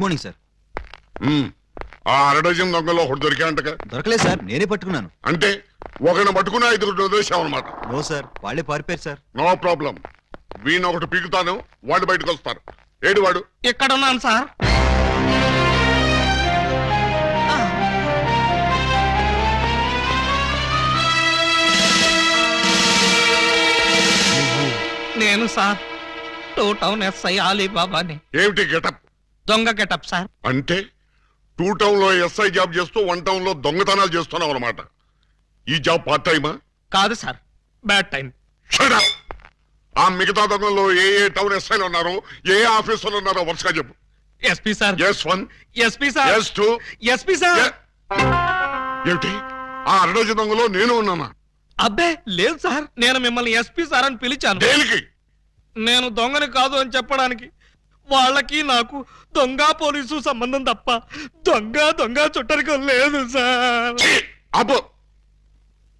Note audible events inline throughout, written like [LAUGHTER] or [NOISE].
Good morning sir. ఆ అరడజన్ దొంగలో ఒకటి దొరికాయంటగా దొరకలేదు సార్ నేనే పట్టుకున్నాను. అంటే ఒకరిని పట్టుకుని ఐదుగురు అనమాట నో సార్ వాళ్ళే పారిపోయారు సార్ నో ప్రాబ్లం. వీణ ఒకటి పీకుతాను వాళ్ళు బయటకు వస్తారు. ఏడు వాడు? ఇక్కడ ఉన్నాను సార్ నేను సార్ టూ టౌన్ ఎస్ఐ అలీబాబాని ఏమిటి గెటప్? దొంగ గెటప్ సార్. అంటే టూ టౌన్లో ఎస్ఐ జాబ్ చేస్తూ వన్ టౌన్లో దొంగతనాలు చేస్తున్నావు అనమాట ఈ జాబ్ పార్ట్ టైమా కాదు సార్. Bad time! ఆ మిగతా దొంగల్లో ఏ ఏ టౌన్ ఎస్ఐలు ఉన్నారో ఏ ఆఫీసర్లు ఉన్నారో వరుసగా చెప్పు. SP sir. S one SP sir S two SP sir ఏమిటి? ఆ అరడజన్ దొంగలో నేను ఉన్నానా? అబ్బే లేదు సార్. నేను మిమ్మల్ని ఎస్పీ సార్ అని పిలిచాను. దేనికి? నేను దొంగని కాదు అని చెప్పడానికి. వాళ్ళకి నాకు దొంగ పోలీసు సంబంధం తప్ప దొంగ దొంగ చుట్టరికం లేదు సార్! అబ్బో!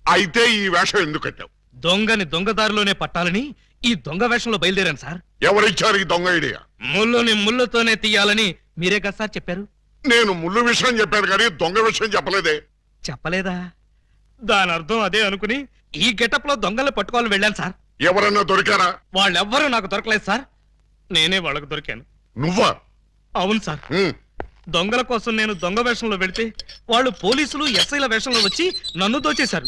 అయితే ఈ వేషం ఎందుకు కట్టావు? దొంగని దొంగదారిలోనే పట్టాలని ఈ దొంగ వేషంలో బయలుదేరాను సార్. ఎవరిచ్చారు ఈ దొంగ ఐడియా? ముళ్ళుని ముళ్ళుతోనే తీయాలని మీరే కదా సార్ చెప్పారు? నేను ముళ్ళు విషయం చెప్పాను కానీ దొంగ విషయం చెప్పలేదే. చెప్పలేదా? దాని అర్థం అదే అనుకుని ఈ గెటప్లో దొంగలు పట్టుకోవాలని వెళ్ళాను సార్. ఎవరన్నా దొరికారా? వాళ్ళెవ్వరూ నాకు దొరకలేదు సార్. నేనే వాళ్ళకు దొరికాను. నువ్వా? అవును సార్. దొంగల కోసం నేను దొంగ వేషంలో వెళితే వాళ్ళు పోలీసులు ఎస్ఐల వేషంలో వచ్చి నన్ను దోచేశారు.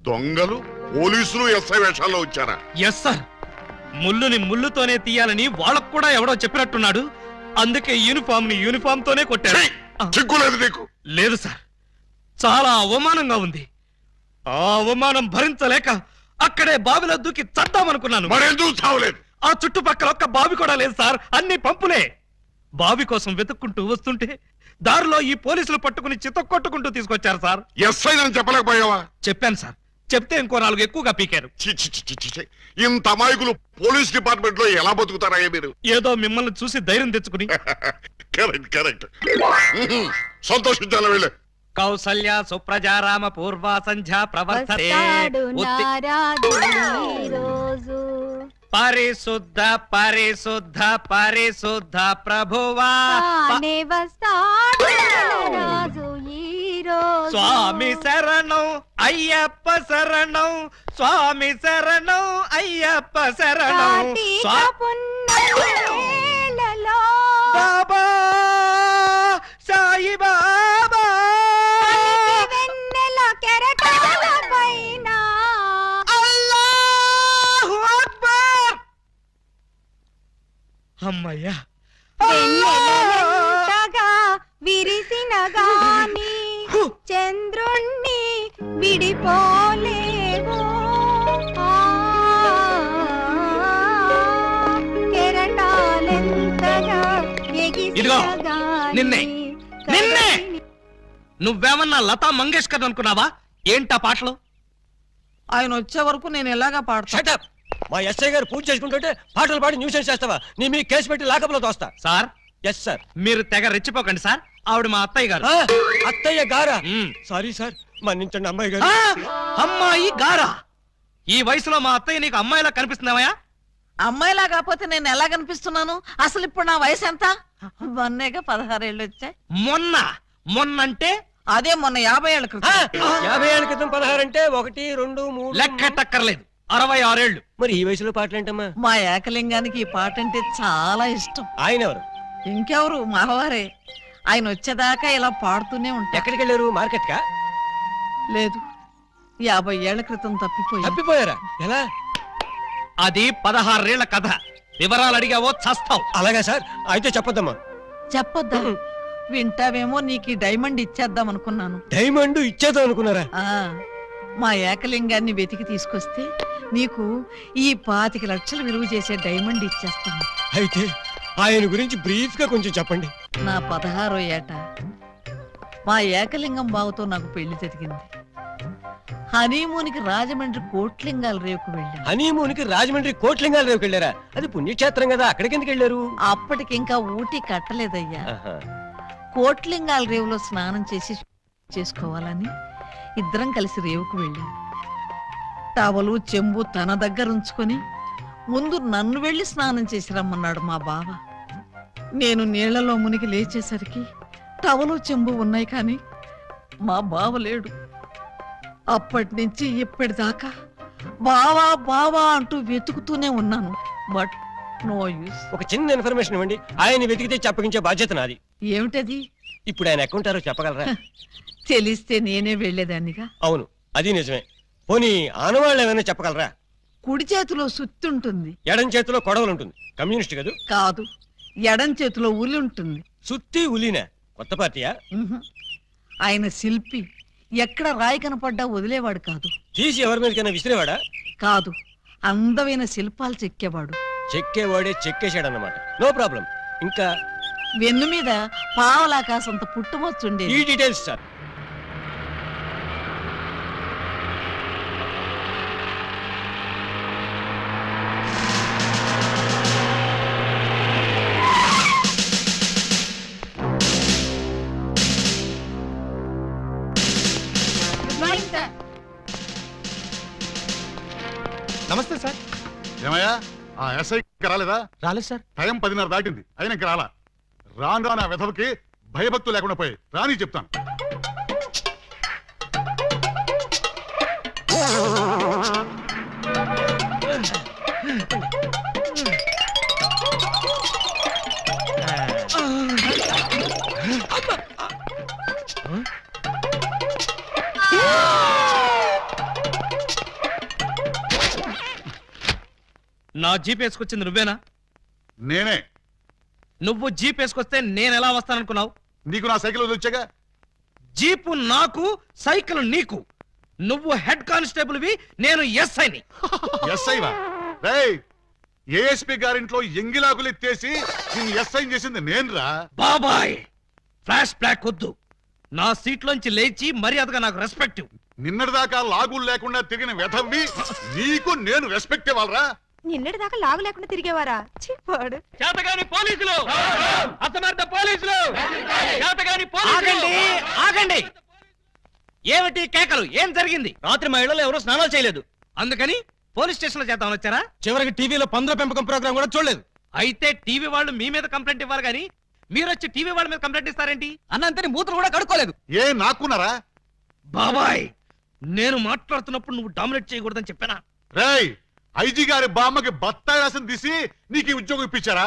దొంగలు పోలీసులు ఎస్ఐ వేషాల్లో వచ్చారా? Yes sir. ముళ్ళుని ముళ్ళుతోనే తీయాలని వాళ్ళకు కూడా ఎవడో చెప్పినట్టున్నాడు. అందుకే యూనిఫామ్ని యూనిఫామ్ తోనే కొట్టారు నీకు. లేదు సార్. చాలా అవమానంగా ఉంది. ఆ అవమానం భరించలేక అక్కడే బావిలో దూకి చద్దామనుకున్నాను. మరెందుకు చావలేదు? ఆ చుట్టుపక్కల ఒక్క బావి కూడా లేదు సార్. అన్ని పంపులే. బావి కోసం వెతుక్కుంటూ వస్తుంటే దారిలో ఈ పోలీసులు పట్టుకుని చితక్కొట్టుకుంటూ తీసుకొచ్చారు సార్. ఎస్ఐ అని చెప్పలేకపోయావా? చెప్పాను సార్. చెప్తే ఇంకో నాలుగు ఎక్కువగా పీకారు. ఛీ, ఛీ, ఛీ, ఛీ, ఛీ, ఛీ. ఇంత అమాయకులు పోలీస్ డిపార్ట్మెంట్లో ఎలా బతుకుతారా మీరు? ఏదో మిమ్మల్ని చూసి ధైర్యం తెచ్చుకుని. [LAUGHS] Correct correct. సంతోషించాలి వెళ్ళే. కౌసల్య సుప్రజారామ పూర్వ సంధ్యా ప్రవర్తతే. వస్తాడు ఉత్తి- నారాజు ఈ రోజు. పరిశుద్ధ పరిశుద్ధ పరిశుద్ధ ప్రభువా. ప- తానే వస్తాడు రాజు ఈ రోజు. స్వామి శరణం అయ్యప్ప శరణం స్వామి శరణం అయ్యప్ప శరణం. కార్తీక స్వా- బాబా సాయి అమ్మయ్యా. వెన్నెలెంతగా విరిసిన గాని చంద్రుణ్ణి విడిపోలేవు. ఆ, కెరటాలెంతగా ఎగిసిన ఇదిగో, గాని నిన్నే, నువ్వేమన్నా లతా మంగేష్కర్ అనుకున్నావా? ఏంటా పాటలు? ఆయన వచ్చే వరకు నేను ఎలాగా పాడతా? షటప్ మా ఎస్ఐ గారు పూజ చేసుకుంటుంటే పాటలు పాడి న్యూసెన్స్ చేస్తావా? నీ మీ కేసు పెట్టి లాకప్లో తోస్తా. సార్? ఎస్ సార్ మీరు తెగ రెచ్చిపోకండి సార్. ఆవిడ మా అత్తయ్య గారు. అత్తయ్య గారా. సారీ సార్ మన్నించండి అమ్మాయి గారు. అమ్మాయి గారా? ఈ వయసులో మా అత్తయ్య నీకు అమ్మాయిలా కనిపిస్తున్నావా అమ్మాయిలా కాకపోతే నేను ఎలా కనిపిస్తున్నాను? అసలు ఇప్పుడు నా వయసు ఎంత? మొన్నేగా పదహారేళ్ళు వచ్చాయి. మొన్న మొన్నంటే? అదే మొన్న యాభై ఏళ్ళ క్రితం. యాభై ఏళ్ళ క్రితం పదహారు అంటే ఒకటి రెండు మూడు లెక్కటక్కర్లేదు అరవై ఆరేళ్ళు మరి ఈ వయసులో పాటలు ఏంటమ్మా మా ఏకలింగానికి ఈ పాట అంటే చాలా ఇష్టం. ఆయన ఎవరు ఇంకెవరు? మావారే ఆయన వచ్చేదాకా ఇలా పాడుతూనే ఉంటా ఎక్కడికి వెళ్ళారు మార్కెట్ కా లేదు. యాభై ఏళ్ళ క్రితం తప్పిపోయి తప్పిపోయారా? ఎలా? అది పదహారేళ్ళ కథ. వివరాలు అడిగావో చస్తావు. అలాగా సార్. అయితే చెప్పొద్దమ్మా. చెప్పొద్దా? వింటావేమో నీకు ఈ డైమండ్ ఇచ్చేద్దాం అనుకున్నాను. డైమండ్ ఇచ్చేద్దాం అనుకున్నారా? ఆ. మా ఏకలింగాన్ని వెతికి తీసుకొస్తే నీకు ఈ పాతిక లక్షలు విలువ చేసే డైమండ్ ఇచ్చేస్తాను. అయితే ఆయన గురించి బ్రీఫ్గా కొంచెం చెప్పండి. నా పదహారో ఏట. మా ఏకలింగం బావతో నాకు పెళ్ళి జరిగింది. హనీమూన్కి రాజమండ్రి కోట్లింగాల రేవుకు వెళ్ళాను. హనీమూన్కి రాజమండ్రి కోట్లింగాల రేవుకి వెళ్ళారా? అది పుణ్యక్షేత్రం కదా అక్కడికి ఎందుకు వెళ్ళారు అప్పటికింకా ఊటీ కట్టలేదయ్యా. కోట్లింగాల రేవులో స్నానం చేసి చేసుకోవాలని ఇద్దరం కలిసి రేవుకు వెళ్ళాం. టవలు చెంబు తన దగ్గర ఉంచుకొని ముందు నన్ను వెళ్ళి స్నానం చేసి రమ్మన్నాడు మా బావ. నేను నీళ్ళలో మునిగి లేచేసరికి టవలు చెంబు ఉన్నాయి కానీ మా బావ లేడు. అప్పటి నుంచి ఇప్పటిదాకా బావా బావా అంటూ వెతుకుతూనే ఉన్నాను. But no use. ఒక చిన్న ఇన్ఫర్మేషన్ ఇవ్వండి. ఆయన వెతికితే చెప్పగించే బాధ్యత నాది. ఏమిటది? ఇప్పుడు ఆయన ఎక్కడుంటారో చెప్పగలరా? తెలిస్తే నేనే వెళ్ళేదాన్నిగా. అవును అది నిజమే. పోనీ ఆనవాళ్ళు ఏమైనా చెప్పగలరా? కుడి చేతిలో సుత్తి ఉంటుంది ఎడం చేతిలో కొడవలు ఉంటుంది కమ్యూనిస్ట్ కదూ? కాదు ఎడం చేతిలో ఉలి ఉంటుంది సుత్తి ఉలీనా కొత్త పార్టీయా? ఉహు. ఆయన శిల్పి. ఎక్కడ రాయి కనపడ్డా వదిలేవాడు కాదు. తీసి ఎవరి మీదకైనా విసిరేవాడా? కాదు అందమైన శిల్పాలు చెక్కేవాడు. చెక్కేవాడే చెక్కేశాడన్నమాట. No problem. ఇంకా వెన్ను మీద పావలాకాసంత పుట్టుమొచ్చుండేది. ఈ డీటెయిల్స్ సార్. ఎస్ఐ రాలేదా? రాలేదు సార్. టైం పదిన్నర దాటింది. అయినా ఇంకా రాలా. రాను రాను ఆ వెధవకి భయభక్తులు లేకుండా పోయి రాని చెప్తాను. జీప్ వేసుకొచ్చింది నువ్వేనా? నేనే. నువ్వు జీప్ వేసుకొస్తే నేను ఎలా వస్తాననుకున్నావు? నీకు నా సైకిల్ వచ్చాగా జీపు నాకు సైకిల్ నీకు. నువ్వు హెడ్ కానిస్టేబుల్వి నేను ఎస్ఐని. [LAUGHS] ఎస్ఐ వా రేయ్ ఏఎస్పి గారింట్లో ఎంగిలాకులు ఎత్తేసి నిన్ను ఎస్ఐ చేసింది నేనురా. బాబాయ్ ఫ్లాష్ బ్లాక్ వద్దు. నా సీట్లోంచి లేచి మర్యాదగా నాకు రెస్పెక్ట్ నిన్నటిదాకా లాగులు లేకుండా తిరిగిన వెధవ్వి నీకు నేను రెస్పెక్ట్ ఇవ్వాలరా. నిన్నటి దాకా లాగు లేకుండా తిరిగేవారా? చిప్పాడు చేతగాని పోలీసులు! అసమర్థ పోలీసులు! చేతగాని ఆగండి ఆగండి! ఏమిటి కేకలు? ఏం జరిగింది? రాత్రి మా ఇళ్ళలో ఎవరూ స్నానాలు చేయలేదు. అందుకని పోలీస్ స్టేషన్లో చేద్దామని వచ్చారా? చివరికి టీవీలో పందుల పెంపకం ప్రోగ్రామ్ కూడా చూడలేదు. అయితే టీవీ వాళ్ళు మీ మీద కంప్లైంట్ ఇవ్వాలి కానీ మీరు వచ్చి టీవీ వాళ్ళ మీద కంప్లైంట్ ఇస్తారేంటి? అన్నంతని మూతలు కూడా కడుక్కోలేదు. ఏ నాకున్నారా? బాబాయ్ నేను మాట్లాడుతున్నప్పుడు నువ్వు డామినేట్ చేయకూడదని చెప్పానా? రేయ్ ఐజీ గారి బామ్మకి బత్తాయి రసం తీసి నీకు ఈ ఉద్యోగం ఇప్పించారా?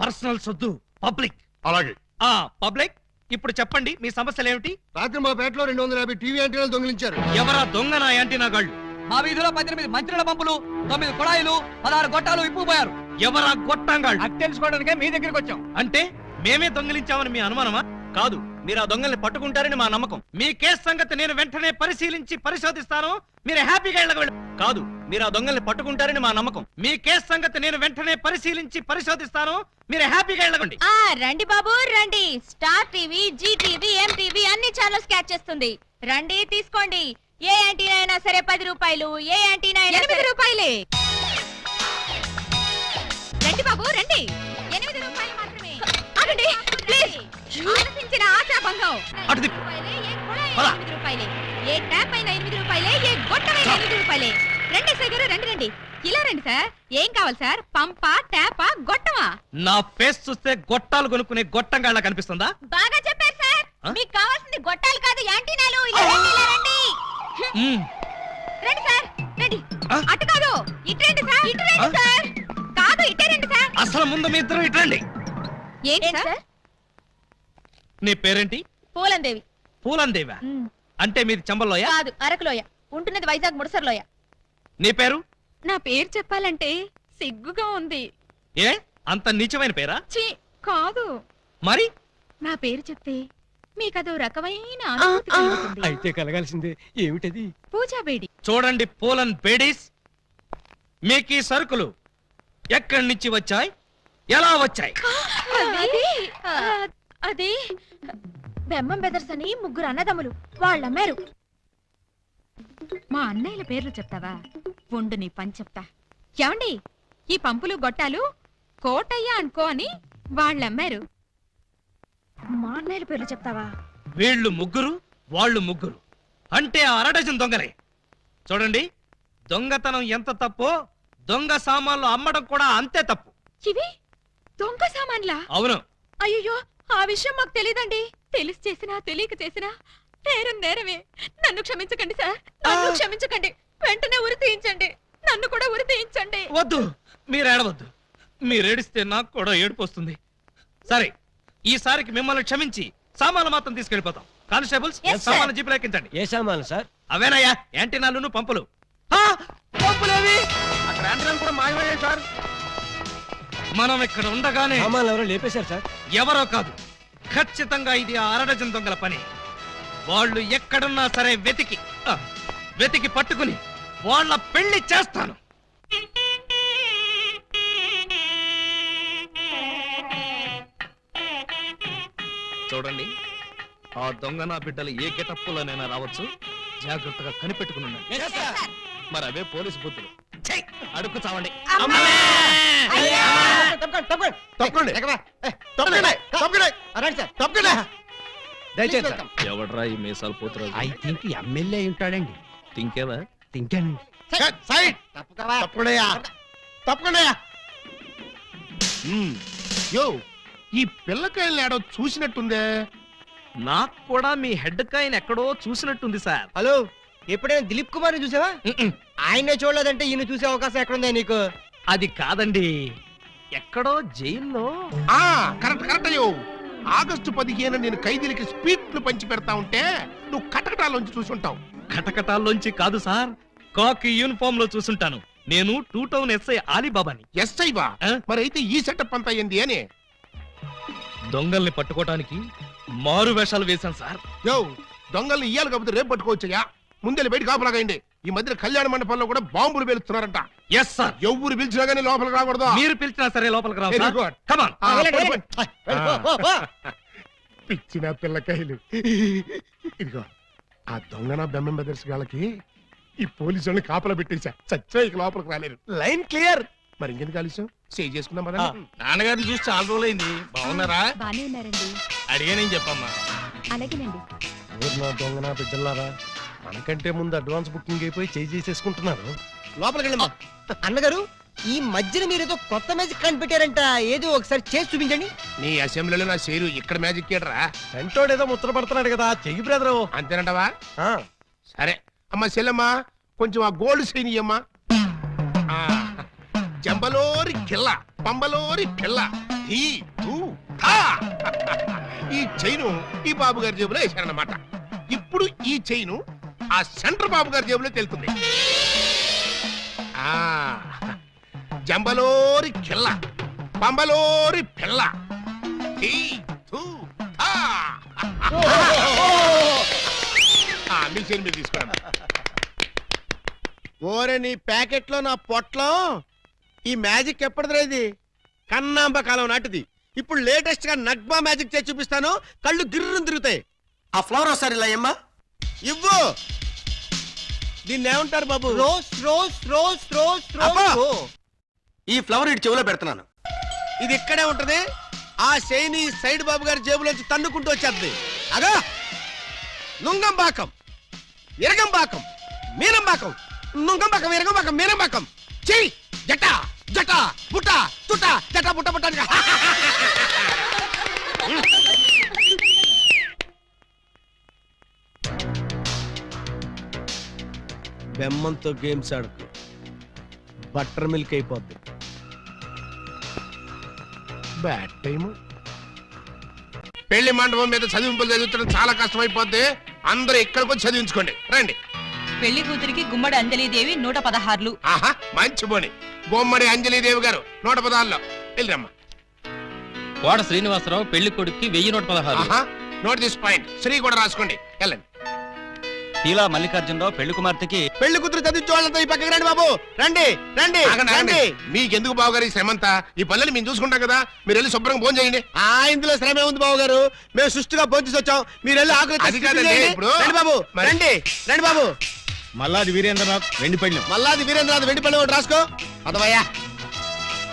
Personal సొద్దు public. అలాగే. ఆ పబ్లిక్ ఇప్పుడు చెప్పండి మీ సమస్యలు ఏమిటి రాత్రి మా పేటలో రెండు వందల యాభై టీవీ యాంటీనాలు దొంగిలించారు. ఎవరా దొంగ నా యాంటీనా గాళ్ళు? మా వీధిలో పద్దెనిమిది మంత్రుల పంపులు తొమ్మిది కుళాయిలు పదహారు గొట్టాలు ఇప్పుపోయారు ఎవరా గొట్టంగాళ్ళు అది తెలుసుకోవడానికే మీ దగ్గరికి వచ్చాం. అంటే మేమే దొంగిలించామని మీ అనుమానమా? కాదు మీరు ఆ దొంగల్ని పట్టుకుంటారని మా నమ్మకం. మీ కేసు సంగతి నేను వెంటనే పరిశీలించి పరిశోధిస్తాను. మీరు హ్యాపీగా ఇళ్ళకి వెళ్ళ కాదు మీరు ఆ దొంగల్ని పట్టుకుంటారని మా నమ్మకం. మీ కేసు సంగతి నేను వెంటనే పరిశీలించి పరిశోధిస్తాను. మీరు హ్యాపీగా వెళ్ళకండి. ఆ రండి బాబు రండి. Star TV Zee TV M TV అన్ని ఛానల్స్ క్యాచ్ చేస్తుంది. రండి తీసుకోండి. ఏ యాంటీనా అయినా సరే పది రూపాయలు ఏ యాంటీనా అయినా ఎనిమిది రూపాయలే. రండి బాబు రండి. ఎనిమిది రూపాయలు మాత్రమే. ఆగండి ప్లీజ్. ఆలోచించిన ఆశాభంగం. అటు తిప్పు. రూపాయలే, ఏ పద. ఎనిమిది రూపాయలే. ఏ ట్యాప్ అయినా ఎనిమిది రూపాయలే ఏ గొట్టమైనా ఎనిమిది రూపాయలే. రండి సార్ గారు రండి రండి. ఇలా రండి సార్. ఏం కావాలి సార్? పంపా ట్యాపా గొట్టమా? నా ఫేస్ చూస్తే గొట్టాలు కొనుక్కునే గొట్టంగాళ్ళ కనిపిస్తుందా? బాగా చెప్పారు సార్. ఆ? మీకు కావాల్సింది గొట్టాలు కాదు యాంటీనాలు. ఇలా రండి ఇలా రండి. మ్మ్. రండి సార్ రండి. ఆ? అటు కాదు ఇటు రండి సార్ ఇటు రండి ఆ? సార్. కాదు ఇటే రండి సార్. అసలు ముందు మీ ఇద్దరు ఇట్రండి ఏంటి సార్? నీ పేరేంటి? పూలందేవి. పూలందేవా? అంటే మీది చంబల్లోయ? కాదు అరకులోయ. ఉంటున్నది వైజాగ్ ముడసర్లోయ. నీ పేరు? నా పేరు చెప్పాలంటే సిగ్గుగా ఉంది. ఏ? అంత నీచమైన పేరా? ఛీ కాదు. మరి? నా పేరు చెప్తే మీకదో రకమైన అనుభూతి కలుగుతుంది. అయితే కలగాల్సిందే. ఏమిటది? పూజా బేడి. చూడండి పూలన్ బేడీస్. మీకు ఈ సరుకులు ఎక్కడి నుంచి వచ్చాయి? ఎలా వచ్చాయి? అది అది బెమ్మం బెదర్స్ అని ముగ్గురు అన్నదమ్ములు. వాళ్ళు అమ్మారు మా అన్నయ్యల పేర్లు చెప్తావా? ఉండు నీ పని చెప్తా. ఏమండి ఈ పంపులు గొట్టాలు కోటయ్య అనుకో అని వాళ్ళు అమ్మారు మా అన్నయ్యల పేర్లు చెప్తావా? వీళ్ళు ముగ్గురు వాళ్ళు ముగ్గురు. అంటే ఆ అరడజన్ దొంగలే. చూడండి దొంగతనం ఎంత తప్పో దొంగ సామాన్లు అమ్మడం కూడా అంతే తప్పు. ఇవి దొంగ సామాన్లా? అవును. అయ్యో ఆ విషయం మాకు తెలియదండి తెలిసి చేసినా తెలియక చేసినా నేరం నేరమే. నన్ను క్షమించకండి సార్. నన్ను క్షమించకండి. వెంటనే ఉరి తీయించండి. నన్ను కూడా ఉరి తీయించండి. వద్దు. మీరు ఏడవద్దు. మీరు ఏడిస్తే నాకు కూడా ఏడుపు వస్తుంది. సరే ఈసారికి మిమ్మల్ని క్షమించి సామాన్లు మాత్రం తీసుకెళ్ళిపోతాం. Constables Yes, sir. సామాన్లు జీపులు ఎక్కించండి. ఏ సామాన్లు సార్? అవేనయ్యా యాంటీనాలు పంపులు. ఆ, పంపులేవి? అక్కడ యాంటీనాలు కూడా మాయమయ్యాయి సార్. మనం ఇక్కడ ఉండగానే సామాన్లు ఎవరో లేపేశారు సార్. ఎవరో కాదు. ఖచ్చితంగా ఇది ఆ అరడజన్ దొంగల పని. వాళ్ళు ఎక్కడున్నా సరే వెతికి. ఆ, వెతికి పట్టుకుని వాళ్ళ పెళ్ళి చేస్తాను. చూడండి ఆ దొంగ నా బిడ్డలు ఏ గెటప్పులోనైనా రావచ్చు. జాగ్రత్తగా కనిపెట్టుకుని ఉండండి. మరి అవే పోలీసు బుద్ధులు ఛీ! అడుక్కు చావండి. దయచేసి ఎవడ్రా ఈ మీసాలు పోతురాజు? ఐ థింక్ ఎమ్మెల్యే ఉంటాడండి. తింకేవా? తింటానండి. తప్పకుండా. తప్పకుండా. యో ఈ పిల్లకాయలు ఏడో చూసినట్టుందే? నాకు కూడా మీ హెడ్ కాయిన్ ఎక్కడో చూసినట్టుంది సార్. హలో ఎప్పుడైనా దిలీప్ కుమార్ చూసావా? ఆయనే చూడలేదంటే ఈయన చూసే అవకాశం ఎక్కడుందా నీకు? అది కాదండి. ఎక్కడో జైల్లో. ఆ కరెక్ట్ కరెక్ట్ అయ్యో. ఆగస్టు పదిహేను నేను ఖైదీలకి స్పీట్లు పంచి పెడతా ఉంటే నువ్వు కటకటాలోంచి చూసుంటావు. కటకటాల్లోంచి కాదు సార్ కాకి యూనిఫామ్లో చూసుంటాను. నేను టూ టౌన్ ఎస్ఐ ఆలీబాబాని. ఎస్ఐ బా ఆ? మరి అయితే ఈ సెటప్ అంతా ఏంది అని? దొంగల్ని పట్టుకోవటానికి మారు వేషాలు వేశాను సార్. యో దొంగల్ని ఇయ్యాలి కాకపోతే రేపు పట్టుకోవచ్చయ్యా. ముందే బయట కాపలాగండి ఈ మధ్య కళ్యాణ మండపంలో కూడా బాంబులు పేలుస్తున్నారంట. ఎస్ సార్ ఎవ్వరు పిలిచినా గానీ లోపలికి రాకూడదు. మీరు పిలిచినా సరే లోపలికి రావు Very sir good. Come on ఆ, వెళ్ళండి, పడు, పడు. వెళ్ళండి. పిచ్చిన పిల్లకాయలు. ఇదిగో ఆ దొంగన బెమ్మం బెదర్స్ గాళ్ళకి ఈ పోలీసు వాళ్ళని కాపలా పెట్టేశా. చచ్చా ఇక లోపలికి రాలేరు. లైన్ క్లియర్ మరి ఇంకెందుకు ఆలస్యం? సేవ్ చేసుకుందాం కదా ఆ. నాన్నగారిని చూసి చాలా రోజులైంది. బాగున్నారా? బానే ఉన్నారండి. అడిగానేం చెప్పమ్మా. అలాగేనండి. నా దొంగన బిడ్డలారా మనకంటే ముందు అడ్వాన్స్ బుకింగ్ అయిపోయి చేయి చేసేసుకుంటున్నారు. లోపలికి వెళ్ళమ్మా. అన్నగారు ఈ మధ్యన మీరు ఏదో కొత్త మ్యాజిక్ కనిపెట్టారంట. ఏదో ఒకసారి చేసి చూపించండి. నీ అసెంబ్లీలో నా షేరు ఇక్కడ మ్యాజిక్ ఏడరా వెంటోడు ఏదో ముచ్చట పడుతున్నాడు కదా చెయ్యి బ్రదరు. అంతేనంటవా? సరే. అమ్మా చెల్లమ్మా కొంచెం ఆ గోల్డ్ సైన్ ఇయ్యమ్మా. ఆ, జంబలోరి కిల్ల పంబలోరి పిల్ల ఈ. ఈ చైను ఈ బాబు గారి జేబులో వేశారన్నమాట. ఇప్పుడు ఈ చైను ఆ సెంటర్ బాబు గారి జేబులో తెలుతుంది. ఆ జంబలోరి కిల్ల పంబలోరి పిల్ల. ఈ, థూ, థా. ఆ, మీ చైన్ మీరు తీసుకోండి. ఓరే నీ ప్యాకెట్లో నా పొట్లం ఈ మ్యాజిక్ ఎప్పటిదిరా ఇది? కన్నాంబ కాలం నాటిది. ఇప్పుడు లేటెస్ట్గా నగ్మా మ్యాజిక్ చేసి చూపిస్తాను కళ్ళు గిర్రం తిరుగుతాయి. ఆ ఫ్లవర్ ఒకసారి ఇలా అమ్మా ఇవ్వు. దీన్ని ఏమంటారు బాబు రోజ్ రోజ్ రోజ్ రోజ్ అబ్బా! రోజ్ ఈ ఫ్లవర్ ఇటు చెవిలో పెడుతున్నాను. ఇది ఇక్కడే ఉంటది. ఆ శైని సైడ్ బాబు గారి జేబులోంచి తన్నుకుంటూ వచ్చేది అగా! నుంగంబాకం ఇరగంబాకం మీనంబాకం నుంగంబాకం ఇరగంబాకం మీనంబాకం. చెయ్యి! జట జట బుట్ట తుట జట బుట్ట బుట్ట అని. [LAUGHS] బెమ్మంతో గేమ్స్ ఆడుకో. బటర్ మిల్క్ అయిపోద్ది. Bad time. పెళ్ళి మండపం మీద చదివింపులు చదివించడం చాలా కష్టమైపోద్ది. అందరూ ఇక్కడికి వచ్చి చదివించుకోండి. రండి. పెళ్ళి కూతురికి గుమ్మడి అంజలిదేవి నూట పదహార్లు. ఆహా మంచి బోని. బొమ్మడి అంజలీదేవి గారు నూట పదాల్లో వెళ్ళరమ్మా. కోట శ్రీనివాసరావు పెళ్ళి కొడుక్కి వెయ్యి నూట పదహారు ఆహా నోట్ దిస్ పాయింట్. శ్రీ కూడా రాసుకోండి. వెళ్ళండి. తీలా మల్లికార్జునరావు పెళ్ళి కుమార్తెకి పెళ్ళి కూతురు చదివించే వాళ్ళంతా ఈ పక్కకి రండి బాబు. రండి రండి ఆగండి, ఆగండి. రండి. మీకెందుకు బావగారు ఈ శ్రమంతా? ఈ పనులు మేము చూసుకుంటాం కదా. మీరు వెళ్ళి శుభ్రంగా భోజనం చేయండి. ఆ ఇందులో శ్రమే ఉంది బాబు గారు మేము సుష్టిగా భోజనం వచ్చాం. మీరు వెళ్ళి ఆకులు అది కాదండి, ఇప్పుడు రండి బాబు మరి- రండి రండి బాబు. మల్లాది వీరేంద్రనాథ్ వెండి పెళ్ళి మల్లాది వీరేంద్రనాథ్ వెండి పళ్ళు ఒకటి రాసుకో. అదవయ్యా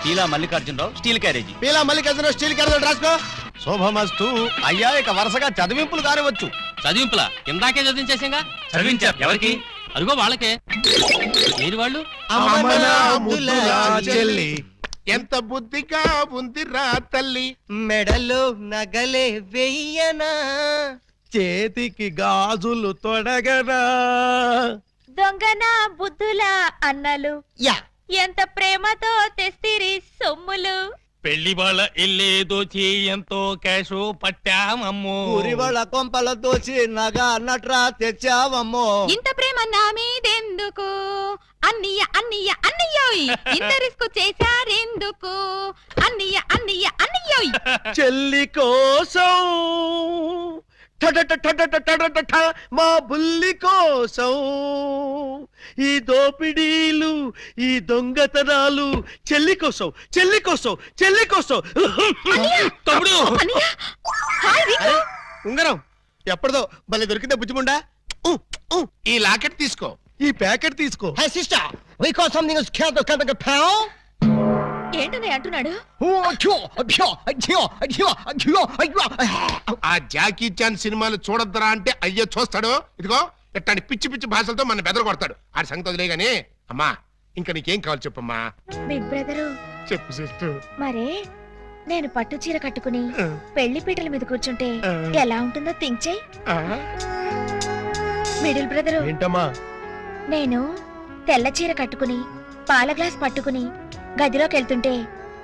తీలా Mallikarjunarao steel carriage. Peela Mallikarjuna steel carrot ఒకటి రాసుకో. శోభమస్తు. అయ్యా ఇక వరుసగా చదివింపులు కానివచ్చు. చదివింపులా? ఇందాకే చదివించేసాగా చదివించారు ఎవరికి? అదిగో వాళ్ళకే. ఏది వాళ్ళు? అమ్మన ముద్దుల చెల్లి. ఎంత బుద్ధిగా ఉందిరా తల్లి. మెడలో నగలే వెయ్యనా. చేతికి గాజులు తొడగరా దొంగన బుద్ధుల అన్నలు. యా. ఎంత ప్రేమతో తెస్తిరి సొమ్ములు. పెళ్ళి వాళ్ళ ఇల్లే దోచి ఎంతో క్యాష్ పట్టామమ్మో. వాళ్ళ కొంపల దోచి నగా నట్రా తెచ్చావమ్మో. ఇంత ప్రేమ నా మీదెందుకు? అన్నయ్య అన్నయ్య. అన్నయ్యోయ్ ఇంత రిస్క్ చేశారెందుకు? అన్నయ్య అన్నయ్య. అన్నయ్యోయ్ చెల్లి కోసం మా బుల్లి కోసం ఈ దోపిడీలు ఈ దొంగతనాలు చెల్లి కోసం చెల్లి కోసం చెల్లి కోసం. తమ్ముడు! ఉంగరం ఎప్పటిదో భలే దొరికిందా బుజ్జిముండా. ఈ లాకెట్ తీసుకో. ఈ ప్యాకెట్ తీసుకో. హే సిస్టర్ వి కాల్ ఏంటన్నయ్య అంటున్నాడు? ఆ జాకీ చాన్ సినిమాలు చూడొద్దరా అంటే అయ్యో చూస్తాడు. ఇదిగో ఇట్లాంటి పిచ్చి పిచ్చి భాషలతో మన బెదర కొడతాడు. ఆడి సంగతి వదిలే గానీ అమ్మా ఇంకా నీకేం కావాలి చెప్పమ్మా? Big brother. చెప్పు సిస్టర్ మరే నేను పట్టు చీర కట్టుకుని పెళ్ళి పీటల మీద కూర్చుంటే ఎలా ఉంటుందో థింక్ చెయ్. Middle brother. ఏంటమ్మా? నేను తెల్ల చీర కట్టుకుని పాల గ్లాస్ పట్టుకుని గదిలోకి వెళ్తుంటే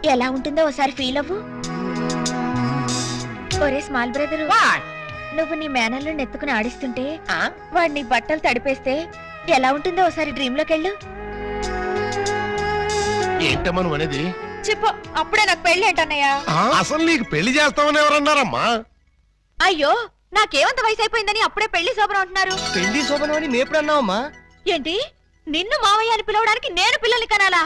ఎలా ఉంటుందో ఒకసారి ఫీల్ అవ్వు. ఒరే స్మాల్ బ్రదరు నువ్వు నీ మేనల్ని నెత్తుకుని ఆడిస్తుంటే వాడు నీ బట్టలు తడిపేస్తే ఎలా ఉంటుందో ఒకసారి డ్రీమ్లోకి వెళ్ళు. ఏంటమ్మా నువ్వు అనేది? చెప్పు అప్పుడే నాకు పెళ్ళి ఏంటన్నయ్యా? అసలు నీకు పెళ్ళి చేస్తామని ఎవరన్నారమ్మా? అయ్యో నాకేమంత వయసు అయిపోయిందని అప్పుడే పెళ్ళి శోభనం అంటున్నారు? పెళ్ళి శోభనం అని అన్నావమ్మా. ఏంటి? నిన్ను మావయ్య అని పిలవడానికి నేను పిల్లల్ని కనాలా?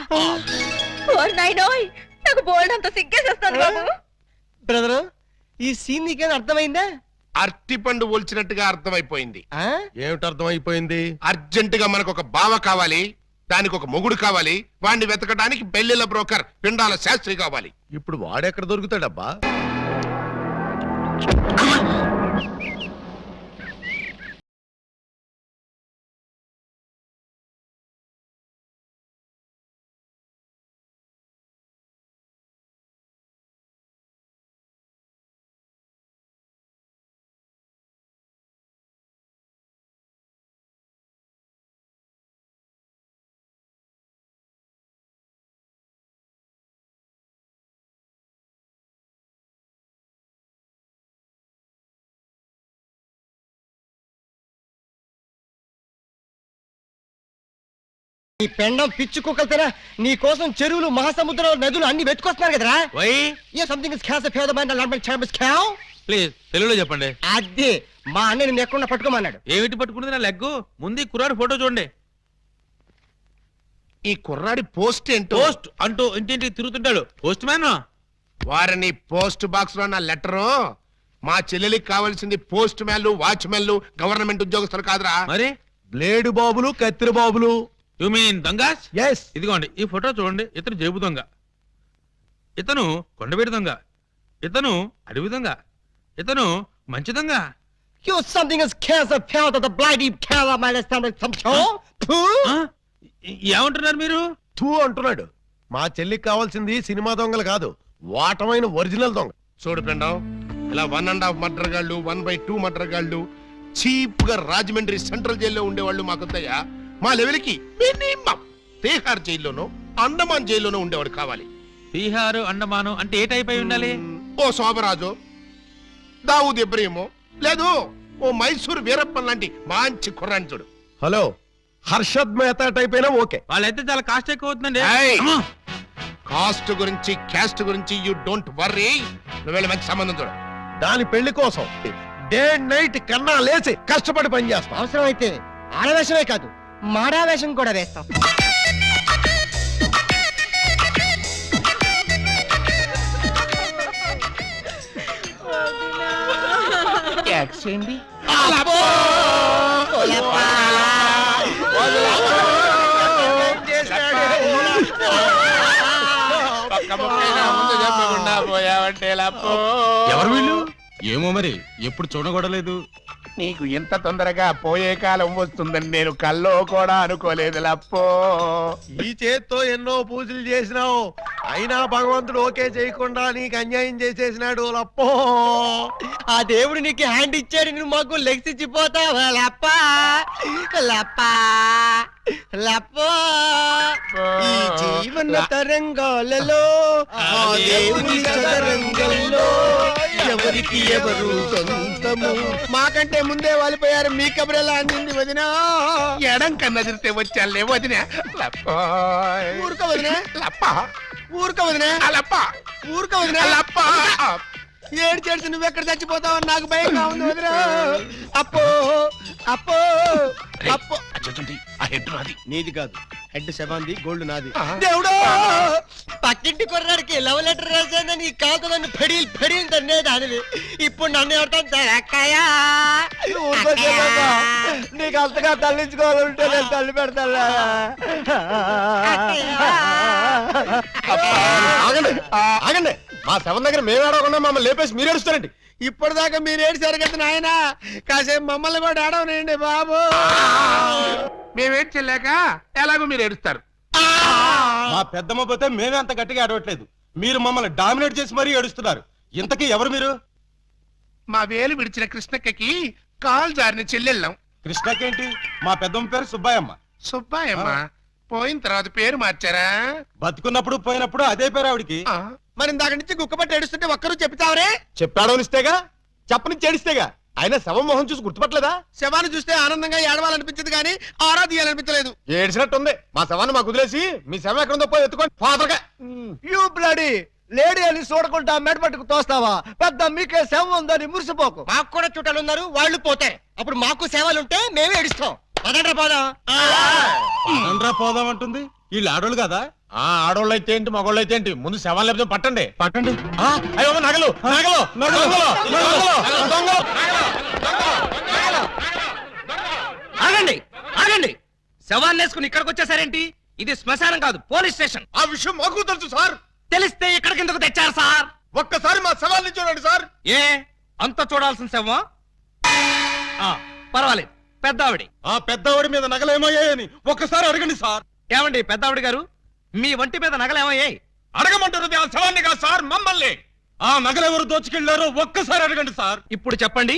ఓరి నాయనోయ్ నాకు బోల్డ్ అంత సిగ్గేసేస్తాను బాబు. బ్రదర్ ఈ సీన్ నీకేం అర్థమైందా? అరటి పండు ఒలిచినట్టుగా అర్థమైపోయింది. ఆ? ఏమిటి అర్థమైపోయింది? అర్జెంట్గా మనకు ఒక బావ కావాలి దానికి ఒక మొగుడు కావాలి వాడిని వెతకడానికి పెళ్ళిళ్ళ బ్రోకర్ పిండాల శాస్త్రి కావాలి. ఇప్పుడు వాడెక్కడ దొరుకుతాడబ్బా? [LAUGHS] నీ పెండం పిచ్చి కుక్కలతేనా నీ కోసం చెరువులు మహాసముద్రాలు నదులు అన్ని వెతుకొస్తున్నారు కదరా. వై? ఏ సంథింగ్ ఇస్ క్యాస్ పేద బండ లాంటి చాంబస్ క్యావ్ ప్లీజ్ తెలుగులో చెప్పండి. అదే మా అన్న నిన్ను ఎక్కడ పట్టుకోమన్నాడు. ఏమిటి పట్టుకున్నది నా లెగ్గు? ముందు ఈ కుర్రాడు ఫోటో చూడండి. ఈ కుర్రాడి పోస్ట్ ఏంటో? పోస్ట్ అంటూ ఇంటింటికి తిరుగుతుంటాడు. Post man? వారిని పోస్ట్ బాక్స్లో నా లెటరు మా చెల్లెలికి కావాల్సింది పోస్ట్ మ్యాన్లు వాచ్ మ్యాన్లు గవర్నమెంట్ ఉద్యోగస్తులు కాదురా. మరి? బ్లేడు బాబులు కత్తిరి బాబులు. యు మీన్ దొంగస్ ఎస్ ఇదిగోండి ఈ ఫోటో చూడండి. ఇతను జేబు దొంగ. ఇతను కొండవీడి దొంగ. ఇతను అడవి దొంగ. ఇతను మంచి దొంగ. You something is cancer pound of the bloody cow my stomach some show. ఆ? ఏ- ఏమంటున్నారు మీరు? తూ అంటున్నాడు. మా చెల్లికి కావాల్సింది సినిమా దొంగలు కాదు వాటమైన ఒరిజినల్ దొంగ. చూడు పిండం ఇలా వన్ అండ్ హాఫ్ మర్డర్ గాళ్ళు వన్ బై టూ మర్డర్ గాళ్ళు చీప్గా రాజమండ్రి సెంట్రల్ జైల్లో ఉండేవాళ్ళు మాకొద్దయ్యా మా లెవెల్కి మినిమం. తీహార్ జైల్లోనో అండమాన్ జైల్లోనో ఉండేవాడు కావాలి. బీహారు అండమాను అంటే ఏ టైప్ అయి ఉండాలి? ఓ శోభరాజు దావుద్ ఇబ్రహీము లేదు ఓ మైసూర్ వీరప్పన్ లాంటి మంచి కుర్రాన్ని చూడు. హలో హర్షద్ మెహతా టైప్ అయినా ఓకే. వాళ్ళైతే చాలా కాస్ట్ ఎక్కువ అవుతుందండి. ఏయ్! అమ్మా! కాస్ట్ గురించి క్యాస్ట్ గురించి యూ డోంట్ వర్రీ నువ్వు వెళ్ళి మంచి సంబంధం చూడు. దాని పెళ్ళి కోసం డే నైట్ కన్నా లేచి కష్టపడి పని చేస్తాం. అవసరమైతే ఆడవేషమే కాదు. మాడావేషం కూడా వేస్తాం. ఎవరు వీళ్ళు? ఏమో మరి ఎప్పుడు చూడకూడలేదు నీకు ఇంత తొందరగా పోయే కాలం వస్తుందని నేను కల్లో కూడా అనుకోలేదు లప్పో ఈ చేత్తో ఎన్నో పూజలు చేసినావు. అయినా భగవంతుడు ఓకే చేయకుండా నీకు అన్యాయం చేసేసినాడు లప్పో. ఆ దేవుడు నీకు హ్యాండ్ ఇచ్చాడు నువ్వు మాకు లెగ్స్ ఇచ్చిపోతావా లప్ప? లప్ప? లప్ప? ఈ జీవన తరంగాలలో ఆ దేవుని చదరంగంలో ఎవరికి ఎవరు సొంతము మాకంటే ముందే వాలిపోయారు. మీ కబురెలా అందింది వదినా? ఎడం కన్నదిరితే వచ్చాలే వదిన. లప్ప. ఊరుకో వదినా. లప్ప. ఊరుకో వదినా. లప్ప. ఊరుకో వదినా. లప్ప. ఏడు చేసి నువ్వు ఎక్కడ చచ్చిపోతావు నాకు భయంగా ఉంది వదినా. అప్పో అప్పో అప్పో. ఆ హెడ్ నాది నీది కాదు. హెడ్ శవాంది గోల్డ్ నాది. దేవుడు! పక్కింటి కుర్రాడికి లవ్ లెటర్ రాశానని ఈ కాదు నన్ను ఫెడీల్ ఫెడీల్ తన్నే దానివి ఇప్పుడు నన్ను ఎవరితో అక్కయ్యా! నీకు అంతగా తల్లించుకోవాలంటే నేను తల్లి పెడతా ఆగండి. ఆగండి. మా శవం దగ్గర మేము ఏడవకుండా మమ్మల్ని లేపేసి మీరు ఏడుస్తారండి. ఇప్పటిదాకా మీరు ఏడిసారు కదా నాయన. కాసేపు మమ్మల్ని కూడా ఆడవనండి బాబు. మేమేం చెల్లాక ఎలాగో మీరు ఏడుస్తారు. మా పెద్దమ్మ పోతే మేమే అంత గట్టిగా ఏడవట్లేదు. మీరు మమ్మల్ని డామినేట్ చేసి మరీ ఏడుస్తున్నారు. ఇంతకీ ఎవరు మీరు? మా వేలు విడిచిన కృష్ణక్కకి కాల్ జారిన చెల్లెళ్ళం. కృష్ణకేంటి? మా పెద్దమ్మ పేరు సుబ్బాయమ్మ. సుబ్బాయమ్మ పోయిన తర్వాత పేరు మార్చారా? బతుకున్నప్పుడు పోయినప్పుడు అదే పేరు ఆవిడికి. మరి ఇందాక నుంచి గుక్క పట్టి ఏడుస్తుంటే ఒక్కరు చెప్తావరే చెప్పాడవనిస్తేగా చెప్పని చేడిస్తేగా ఆయన శవం మొహం చూసి గుర్తుపట్టలేదా? శవాన్ని చూస్తే ఆనందంగా ఏడవాలనిపించదు కానీ ఆరాధియాలనిపించలేదు. ఏడిసినట్టుంది మా శవాన్ని మాకు వదిలేసి మీ శవం ఎక్కడ ఉందో పోయి ఎత్తుకోండి. ఫాదర్గా యూ బ్లడీ లేడీ అని చూడకుండా మెడపట్టుకు తోస్తావా? పెద్ద మీకే సేవ ఉందని మురిసిపోకు. మాకు కూడా చుట్టాలు ఉన్నారు వాళ్ళు పోతారు అప్పుడు మాకు సేవలుంటే మేమే ఏడుస్తాం. పదండ్రా పోదాం. అనరా పోదాం అంటుంది వీళ్ళు ఆడోళ్ళు కదా ఆ ఆడోళ్ళు అయితే ఏంటి మగోళ్ళు అయితే ఏంటి ముందు శవాలు లేకపోతే పట్టండి పట్టండి అయ్యో నగలు నగలు నగలు నగలు దొంగలు ఆగండి ఆగండి శవాన్ని వేసుకుని ఇక్కడికి వచ్చేసారేంటి ఇది శ్మశానం కాదు పోలీస్ స్టేషన్ ఆ విషయం మాకు తెలుసు సార్ తెలిస్తే ఇక్కడికి ఎందుకు తెచ్చారు సార్ ఒక్కసారి మా శవాల్ని చూడండి సార్ ఏ అంత చూడాల్సిన శవమా ఆ, పర్వాలేదు పెద్దావిడి ఆ పెద్దవాడి మీద నగలు ఏమయ్యాయని ఒక్కసారి అడగండి సార్ ఏమండి పెద్దావిడి గారు? మీ వంటి మీద నగలేమయ్యాయి? అడగమంటున్నది ఆ శవాన్ని కాదు సార్ మమ్మల్ని. ఆ నగలు ఎవరు దోచుకెళ్ళారో ఒక్కసారి అడగండి సార్. ఇప్పుడు చెప్పండి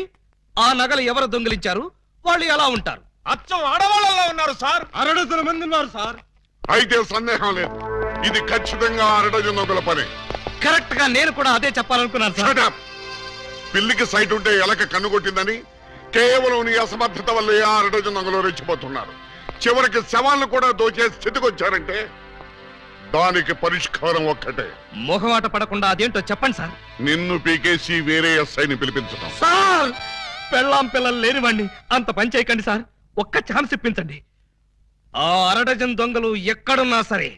ఆ నగలు ఎవరు దొంగిలించారు? వాళ్ళు ఎలా ఉంటారు? అచ్చం ఆడవాళ్ళలో ఉన్నారు సార్. అరడుతుల మంది ఉన్నారు సార్. అయితే సందేహం లేదు. ఇది ఖచ్చితంగా అరడజన్ వందల పని. కరెక్ట్గా నేను కూడా అదే చెప్పాలనుకున్నాను సార్. Shut up. పిల్లికి సైట్ ఉంటే ఎలక కన్ను కొట్టిందని కేవలం నీ అసమర్థత వల్లే ఆ అరడజన్ వందలు రెచ్చిపోతున్నారు. చివరికి శవాలను కూడా దోచే స్థితికి వచ్చారంటే దానికి పరిష్కారం ఒక్కటే. మొహమాట పడకుండా అదేంటో చెప్పండి సార్. నిన్ను పీకేసి వేరే ఎస్ఐని పిలిపించడం సార్ పెళ్ళాం పిల్లలు లేనివ్వండి అంత పని చేయకండి సార్. ఒక్క ఛాన్స్ ఇప్పించండి. ఆ అరడజన్ దొంగలు ఎక్కడున్నా సరే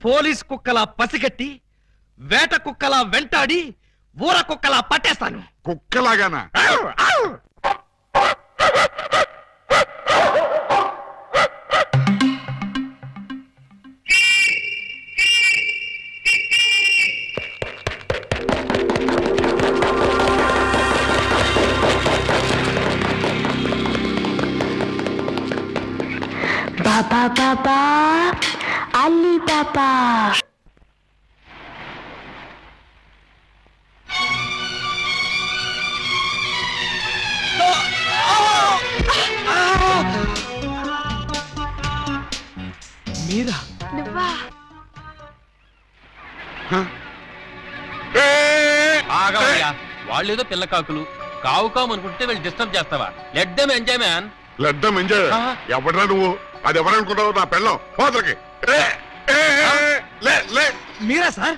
పోలీస్ కుక్కలా పసిగట్టి వేట కుక్కలా వెంటాడి ఊర కుక్కలా పట్టేస్తాను. కుక్కలాగానా? Papa, papa, Ali papa. మీరా? నువ్వా? ఏ! ఆగవయ్యా. వాళ్ళేదో పిల్ల కాకులు. కావు కావు అనుకుంటే వీళ్ళు డిస్టర్బ్ చేస్తావా? లెట్ దెమ్ ఎంజాయ్ మ్యాన్ లడ్డం ఎంజాయ్ ఎవడరా నువ్వు? అది ఎవరనుకుంటావు నా పెళ్ళం. పోతలకి. ఏ! ఏ! ఏ! లే లే. మీరా సార్?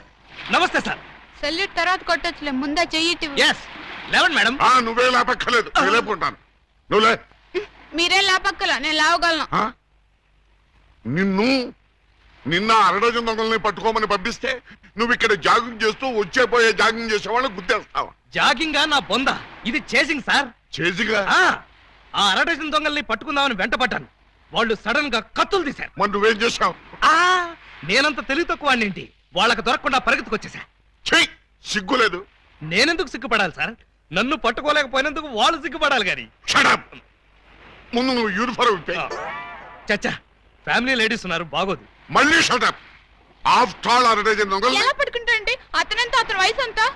నమస్తే సార్. సెల్యూట్ తర్వాత కొట్టొచ్చులే ముందే చెయ్యిటి ఎస్ లెవెన్ మేడం. ఆ నువ్వే లేపక్కర్లేదు. నేను లేపుకుంటాను. నువ్వు లే. మీరే లాపక్కల నేను లావగలను? నిన్ను నిన్న అరడజన్ దొంగల్ని పట్టుకోమని పంపిస్తే నువ్వు ఇక్కడ జాగింగ్ చేస్తూ వచ్చే పోయే జాగింగ్ చేసే వాళ్ళని గుర్తేస్తావా జాగింగ్గా నా బొంద. ఇది చేసింగ్ సార్. చేసిగా? ఆ ఆ అరడజన్ దొంగల్ని పట్టుకుందామని వెంటపడ్డాను. వాళ్ళు సడన్గా కత్తులు తీశారు. మరి నువ్వేం చేశావు. ఆ నేనంత తెలివి తక్కువ ఏంటి వాళ్ళకి దొరకకుండా పరిగెత్తుకొచ్చేసా చెయ్యి సిగ్గులేదు నేనెందుకు సిగ్గుపడాలి సార్? నన్ను పట్టుకోలేకపోయినందుకు వాళ్ళు సిగ్గుపడాలి గాని షడప్ ముందు నువ్వు యూనిఫారం ఇప్పే చచ్చా ఫ్యామిలీ లేడీస్ ఉన్నారు బాగోదు. మళ్ళీ షటప్ ఆఫ్టర్ ఆల్ దొంగలు. ఎలా పట్టుకుంటారండి? అతనంతా అతని వయసు అంతా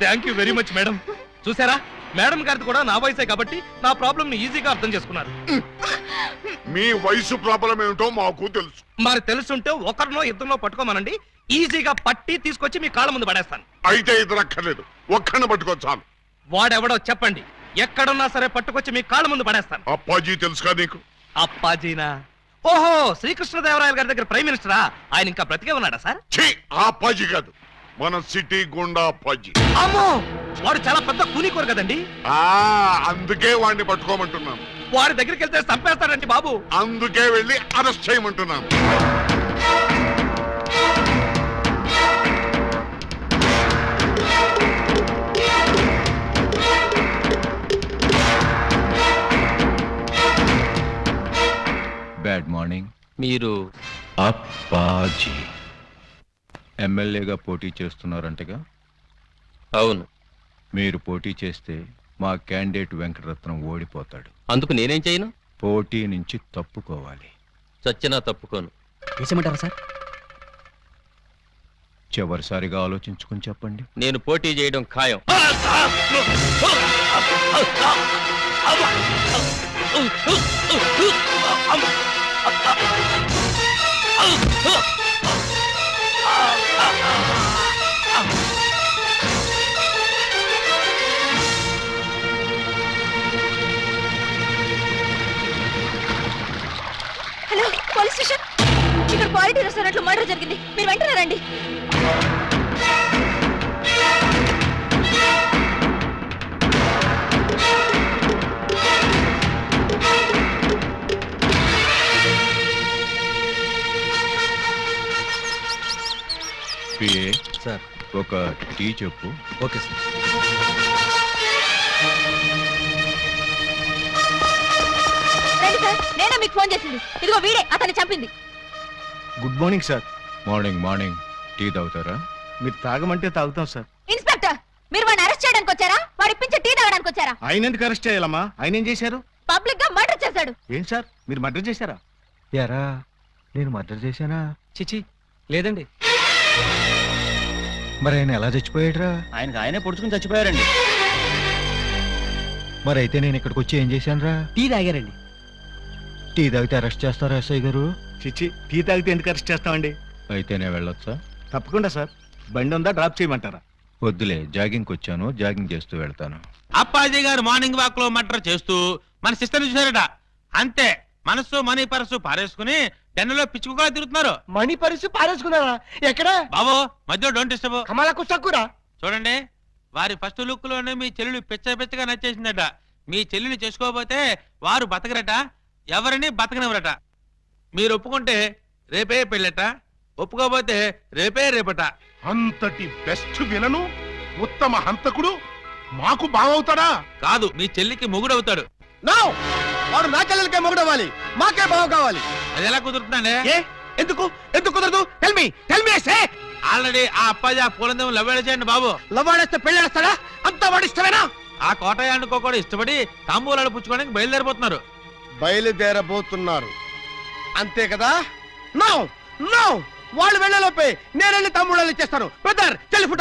thank you very much madam చూసారా? మేడం గారిది కూడా నా వయసే కాబట్టి నా ప్రాబ్లం ఈజీగా అర్థం చేసుకున్నారు. మీ వయసు ప్రాబ్లం ఏమిటో మాకు తెలుసు. మరి తెలుసుంటే ఒకరినో ఇద్దరినో పట్టుకోమనండి. ఈజీగా పట్టి తీసుకొచ్చి మీ కాళ్ళ ముందు పడేస్తాను. అయితే ఇద్దరు అక్కర్లేదు ఒక్కడిని పట్టుకో చాలు. వాడెవడో చెప్పండి. ఎక్కడున్నా సరే పట్టుకొచ్చి మీ కాళ్ళ ముందు పడేస్తాను. అప్పాజీ తెలుసుగా నీకు? అప్పాజీనా? ఓహో శ్రీకృష్ణదేవరాయల గారి దగ్గర ప్రైమ్ మినిస్టరా? ఆయన ఇంకా బ్రతికే ఉన్నాడా సార్? ఛీ ఆ అప్పాజీ కాదు. మన సిటీ గుండా అప్పాజీ అమ్మో! వాడు చాలా పెద్ద కూలికోరు కదండి? ఆ అందుకే వాడిని పట్టుకోమంటున్నాను. వాడి దగ్గరికి వెళ్తే చంపేస్తాడండి బాబు. అందుకే వెళ్ళి అరెస్ట్ చేయమంటున్నాను. బ్యాడ్ మార్నింగ్ మీరు అప్పాజీ. ఎమ్మెల్యేగా పోటీ చేస్తున్నారంటగా? అవును. మీరు పోటీ చేస్తే మా క్యాండిడేట్ వెంకటరత్నం ఓడిపోతాడు. అందుకు నేనేం చేయను? పోటీ నుంచి తప్పుకోవాలి. చచ్చినా తప్పుకోను. వేసేమంటారా సార్? చివరిసారిగా ఆలోచించుకుని చెప్పండి. నేను పోటీ చేయడం ఖాయం. [LAUGHS] Hello police station. ఇక్కడ క్వాలిటీ రెస్టారెంట్లో మర్డర్ జరిగింది. మీరు వెంటనే రండి. PA sir. ఒక టీ చెప్పు. Okay sir. రండి సార్ నేనే మీకు ఫోన్ చేసింది. ఇదిగో వీడే అతన్ని చంపింది. Good morning sir. Morning morning. Tea తాగుతారా? మీరు తాగమంటే తాగుతాం సార్. ఇన్స్పెక్టర్ మీరు వాడిని అరెస్ట్ చేయడానికి వచ్చారా? వాడి ఇప్పించి టీ తాగడానికి వచ్చారా? ఆయన ఎందుకు అరెస్ట్ చేయాలమ్మా? ఆయన ఏం చేశారు? పబ్లిక్గా మర్డర్ చేశాడు. ఏం సార్? మీరు మర్డర్ చేశారా? ఎరా నేను మర్డర్ చేశానా? చిచి లేదండి. మరి ఆయన ఎలా చచ్చిపోయాడురా? ఆయనకు ఆయనే పొడుచుకుని చచ్చిపోయారండి. మరి అయితే నేను ఇక్కడికి వచ్చి ఏం చేశానురా? టీ తాగారండి. టీ తాగితే అరెస్ట్ చేస్తారా ఎస్ఐ గారు? చిచ్చి టీ తాగితే ఎందుకు అరెస్ట్ చేస్తామండి? అయితే నేను వెళ్ళొచ్చా? తప్పకుండా సార్. బండి ఉందా డ్రాప్ చేయమంటారా? వద్దులే జాగింగ్కి వచ్చాను జాగింగ్ చేస్తూ వెళ్తాను. అప్పాజీ గారు మార్నింగ్ వాక్లో మటర్ చేస్తూ మన సిస్టర్ చూసారట అంతే మనసు మనీ పరసు పారేసుకుని టెన్నులో పిచ్చుకుగా తిరుగుతున్నారు. మణి పరిస్థితి పారేసుకున్నారా? ఎక్కడ? బాబు మధ్యలో డోంట్ డిస్టర్బ్ కమలకు తక్కురా చూడండి వారి ఫస్ట్ లుక్లోనే మీ చెల్లెలు పిచ్చ పిచ్చగా నచ్చేసిందట. మీ చెల్లిని చేసుకోకపోతే వారు బతకరట ఎవరిని బతకనివ్వరట. మీరు ఒప్పుకుంటే రేపే పెళ్ళట ఒప్పుకోకపోతే రేపే రేపట. అంతటి బెస్ట్ విలను ఉత్తమ హంతకుడు మాకు బావవుతాడా? కాదు మీ చెల్లికి మొగుడవుతాడు. నో! వాడు నా చెల్లెలకే మొగుడవ్వాలి మాకే బావ కావాలి. అది ఎలా కుదురుతుందండి? ఏ? ఎందుకు? ఎందుకు కుదరదు? Tell me tell me say already ఆ అప్పాజీ ఆ పూలందం లవ్వేళ చేయండి బాబు. లవ్వాడేస్తే పెళ్ళేస్తాడా అంతా వాడి ఇష్టమేనా? ఆ కోటయానుకో కూడా ఇష్టపడి తాంబూలాలు పుచ్చుకోవడానికి బయలుదేరిపోతున్నారు బయలుదేరబోతున్నారు. అంతే కదా? నో నో వాళ్ళు వెళ్ళలోపే నేను వెళ్ళి తమ్ముళ్ళు ఇచ్చేస్తాను. Brother telephone